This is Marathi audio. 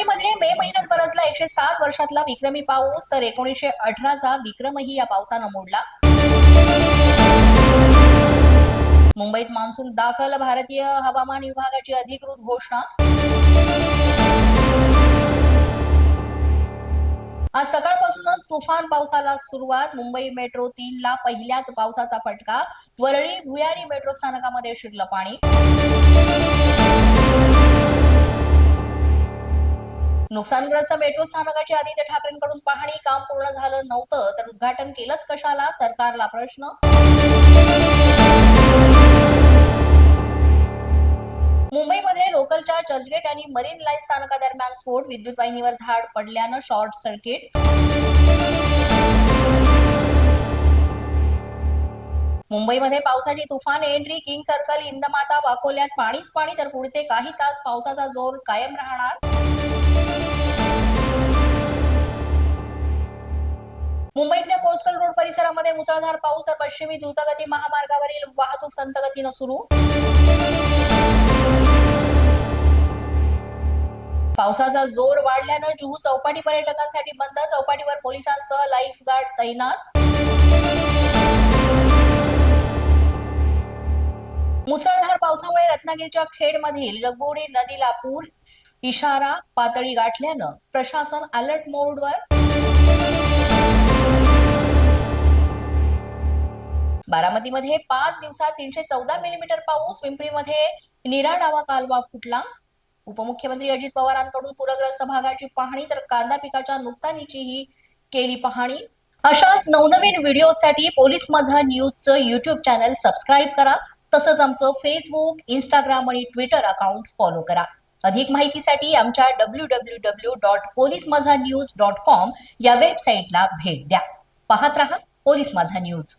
एकशे सात वर्षातला विक्रमी पाऊस तर एकोणीसशे अठराचा विक्रमही या पावसानं मोडला. मुंबईत मान्सून दाखल भारतीय हवामान विभागाची अधिकृत घोषणा. आज सकाळपासूनच तुफान पावसाला सुरुवात. मुंबई मेट्रो तीन ला पहिल्याच पावसाचा फटका. वरळी भुयारी मेट्रो स्थानकामध्ये शिरलं पाणी. नुकसानग्रस्त मेट्रो स्थानकाची आदित्य ठाकरेंकडून पाहणी काम पूर्ण झालं नव्हतं तर उद्घाटन केलंच कशाला? सरकारला प्रश्न? मुंबईमध्ये लोकलच्या चर्चगेट आणि मरीन लाईन स्थानकादरम्यान स्फोट विद्युत वाहिनीवर झाड पडल्यानं शॉर्ट सर्किट मुंबईमध्ये पावसाची तुफान एंट्री किंग सर्कल इंदमाता वाकोल्यात पाणीच पाणी तर पुढचे काही तास पावसाचा जोर कायम राहणार? कोस्टल रोड परिसरामध्ये मुसळधार पाऊस तर पश्चिमी द्रुतगती महामार्गावरील वाहतूक संतगतीनं सुरू. पावसाचा जोर वाढल्यानं जुहू चौपाटी पर्यटकांसाठी बंद चौपाटीवर पोलिसांसह लाईफ गार्ड तैनात. मुसळधार पावसामुळे रत्नागिरीच्या खेडमधील जगबोडी नदीला पूर इशारा पातळी गाठल्यानं प्रशासन अलर्ट मोडवर बारामतीमध्ये पाच दिवसात तीनशे चौदा मिलीमीटर पाऊस पिंपरीमध्ये निरा डावा कालवा फुटला. उपमुख्यमंत्री अजित पवारांकडून पूरग्रस्त भागाची पाहणी तर कांदा पिकाच्या नुकसानीचीही केली पाहणी. अशाच नवनवीन व्हिडिओसाठी पोलीस माझा न्यूजचं युट्यूब चॅनल सबस्क्राईब करा. तसंच आमचं फेसबुक इंस्टाग्राम आणि ट्विटर अकाउंट फॉलो करा. अधिक माहितीसाठी आमच्या W W W dot police Maza news dot com या वेबसाईटला भेट द्या. पाहत रहा पोलीस माझा न्यूज.